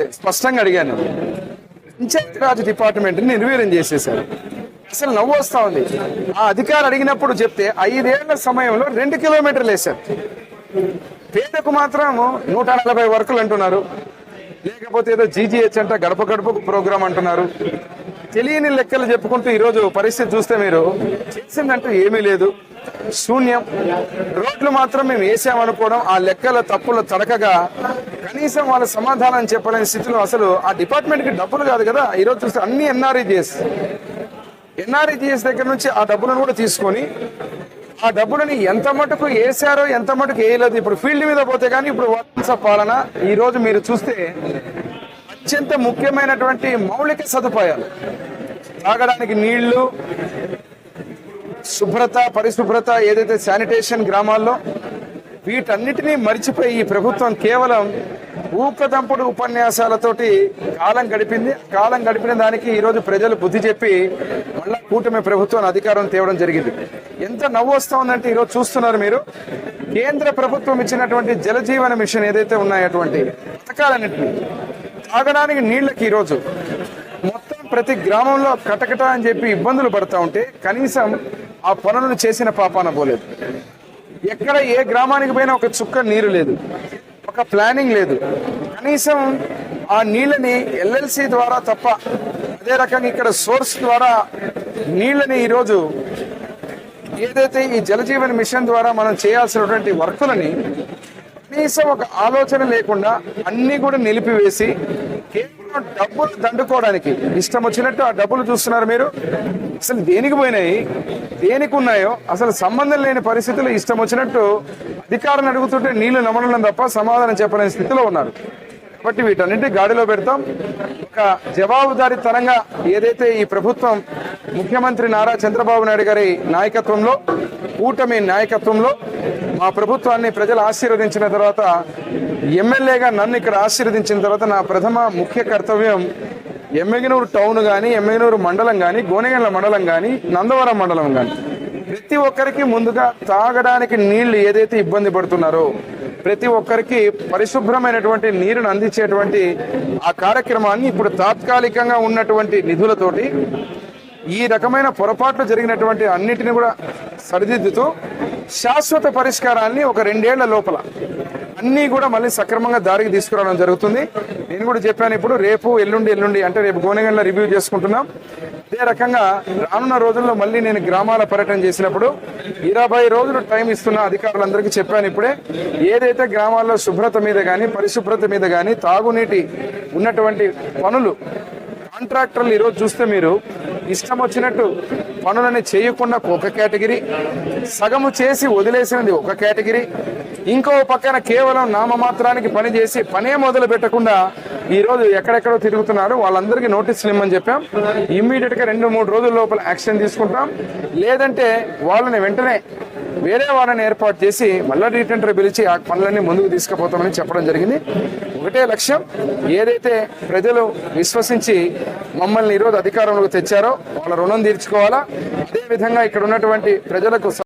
స్పష్టంగా అడిగాను. పంచాయతీరాజ్ డిపార్ట్మెంట్ని నిర్వీర్యం చేసేశారు. అసలు నవ్వు వస్తా ఉంది. ఆ అధికారి అడిగినప్పుడు చెప్తే ఐదేళ్ళ సమయంలో రెండు కిలోమీటర్లు వేశారు. పేదకు మాత్రం నూట నలభై వర్కులు అంటున్నారు. లేకపోతే ఏదో జీజీహెచ్ అంట గడప గడప ప్రోగ్రామ్ అంటున్నారు. తెలియని లెక్కలు చెప్పుకుంటూ ఈరోజు పరిస్థితి చూస్తే మీరు చేసిందంటూ ఏమీ లేదు. శూన్యం. రోడ్లు మాత్రం మేము వేసామనుకోవడం ఆ లెక్కల తప్పుల తడకగా కనీసం వాళ్ళ సమాధానం చెప్పలేని స్థితిలో అసలు ఆ డిపార్ట్మెంట్కి డబ్బులు కాదు కదా. ఈరోజు చూస్తే అన్ని ఎన్ఆర్ఈజిఎస్ ఎన్ఆర్ఈజిఎస్ దగ్గర నుంచి ఆ డబ్బులను కూడా తీసుకొని ఆ డబ్బులని ఎంత మటుకు వేసారో ఎంత మటుకు వేయలేదు ఇప్పుడు ఫీల్డ్ మీద పోతే కానీ ఇప్పుడు వలస పాలన ఈరోజు మీరు చూస్తే అత్యంత ముఖ్యమైనటువంటి మౌలిక సదుపాయాలు. తాగడానికి నీళ్ళు శుభ్రత పరిశుభ్రత ఏదైతే శానిటేషన్ గ్రామాల్లో వీటన్నిటినీ మర్చిపోయి ఈ ప్రభుత్వం కేవలం ఊకదంపుడు ఉపన్యాసాలతోటి కాలం గడిపింది. కాలం గడిపిన దానికి ఈరోజు ప్రజలు బుద్ధి చెప్పి మళ్ళా కూటమి ప్రభుత్వం అధికారం తేవడం జరిగింది. ఎంత నవ్వు వస్తూ ఉందంటే ఈరోజు చూస్తున్నారు మీరు. కేంద్ర ప్రభుత్వం ఇచ్చినటువంటి జలజీవన మిషన్ ఏదైతే ఉన్నాయటువంటి పథకాలన్నింటినీ తాగడానికి నీళ్ళకి ఈరోజు మొత్తం ప్రతి గ్రామంలో కటకట అని చెప్పి ఇబ్బందులు పడతా ఉంటే కనీసం ఆ పనులను చేసిన పాపాన పోలేదు. ఎక్కడ ఏ గ్రామానికి పోయినా ఒక చుక్క నీరు లేదు. ఒక ప్లానింగ్ లేదు. కనీసం ఆ నీళ్ళని ఎల్ఎల్సి ద్వారా తప్ప అదే రకంగా ఇక్కడ సోర్స్ ద్వారా నీళ్ళని ఈరోజు ఏదైతే ఈ జలజీవన్ మిషన్ ద్వారా మనం చేయాల్సినటువంటి వర్కులని కనీసం ఒక ఆలోచన లేకుండా అన్నీ కూడా నిలిపివేసి డబ్బులు దండుకోవడానికి. ఇష్టం వచ్చినట్టు ఆ డబ్బులు చూస్తున్నారు మీరు. అసలు దేనికి పోయినాయి? దేనికి ఉన్నాయో? అసలు సంబంధం లేని పరిస్థితులు ఇష్టం వచ్చినట్టు అధికారులను అడుగుతుంటే నీళ్ళు నమ్మడం తప్ప సమాధానం చెప్పలేని స్థితిలో ఉన్నారు. కాబట్టి వీటన్నింటి గాడిలో పెడతాం. ఒక జవాబుదారీతనంగా ఏదైతే ఈ ప్రభుత్వం ముఖ్యమంత్రి నారా చంద్రబాబు నాయుడు గారి నాయకత్వంలో కూటమి నాయకత్వంలో మా ప్రభుత్వాన్ని ప్రజలు ఆశీర్వదించిన తర్వాత ఎమ్మెల్యేగా నన్ను ఇక్కడ ఆశీర్వదించిన తర్వాత నా ప్రథమ ముఖ్య కర్తవ్యం ఎమ్మెగనూరు టౌన్ కానీ ఎమ్మెగనూరు మండలం కానీ గోనెగండ్ల మండలం కానీ నందవరం మండలం కానీ ప్రతి ఒక్కరికి ముందుగా తాగడానికి నీళ్ళు ఏదైతే ఇబ్బంది పడుతున్నారో ప్రతి ఒక్కరికి పరిశుభ్రమైనటువంటి నీరును అందించేటువంటి ఆ కార్యక్రమాన్ని ఇప్పుడు తాత్కాలికంగా ఉన్నటువంటి నిధులతోటి ఈ రకమైన పొరపాట్లు జరిగినటువంటి అన్నిటిని కూడా సరిదిద్దుతూ శాశ్వత పరిష్కారాన్ని ఒక రెండేళ్ళ లోపల అన్నీ కూడా మళ్ళీ సక్రమంగా దారికి తీసుకురావడం జరుగుతుంది. నేను కూడా చెప్పాను ఇప్పుడు రేపు ఎల్లుండి ఎల్లుండి అంటే రేపు గోనెగండ్ల రివ్యూ చేసుకుంటున్నాం. అదే రకంగా రానున్న రోజుల్లో మళ్ళీ నేను గ్రామాల పర్యటన చేసినప్పుడు ఇరవై రోజులు టైం ఇస్తున్న అధికారులందరికీ చెప్పాను ఇప్పుడే. ఏదైతే గ్రామాల్లో శుభ్రత మీద కానీ పరిశుభ్రత మీద కానీ తాగునీటి ఉన్నటువంటి పనులు కాంట్రాక్టర్లు ఈరోజు చూస్తే మీరు ఇష్టం వచ్చినట్టు పనులని చేయకుండా ఒక కేటగిరీ సగము చేసి వదిలేసినది ఒక కేటగిరీ ఇంకో పక్కన కేవలం నామమాత్రానికి పని చేసి పనే మొదలు పెట్టకుండా ఈరోజు ఎక్కడెక్కడో తిరుగుతున్నారు. వాళ్ళందరికీ నోటీసులు ఇమ్మని చెప్పాం. ఇమ్మీడియట్గా రెండు మూడు రోజుల లోపల యాక్షన్ తీసుకుంటాం. లేదంటే వాళ్ళని వెంటనే వేరే వాళ్ళని ఏర్పాటు చేసి మళ్ళా రీటెంటర్ పిలిచి ఆ పనులన్నీ ముందుకు తీసుకుపోతామని చెప్పడం జరిగింది. ఒకటే లక్ష్యం ఏదైతే ప్రజలు విశ్వసించి మమ్మల్ని ఈరోజు అధికారంలోకి తెచ్చారో వాళ్ళ రుణం తీర్చుకోవాలా? అదే విధంగా ఇక్కడ ఉన్నటువంటి ప్రజలకు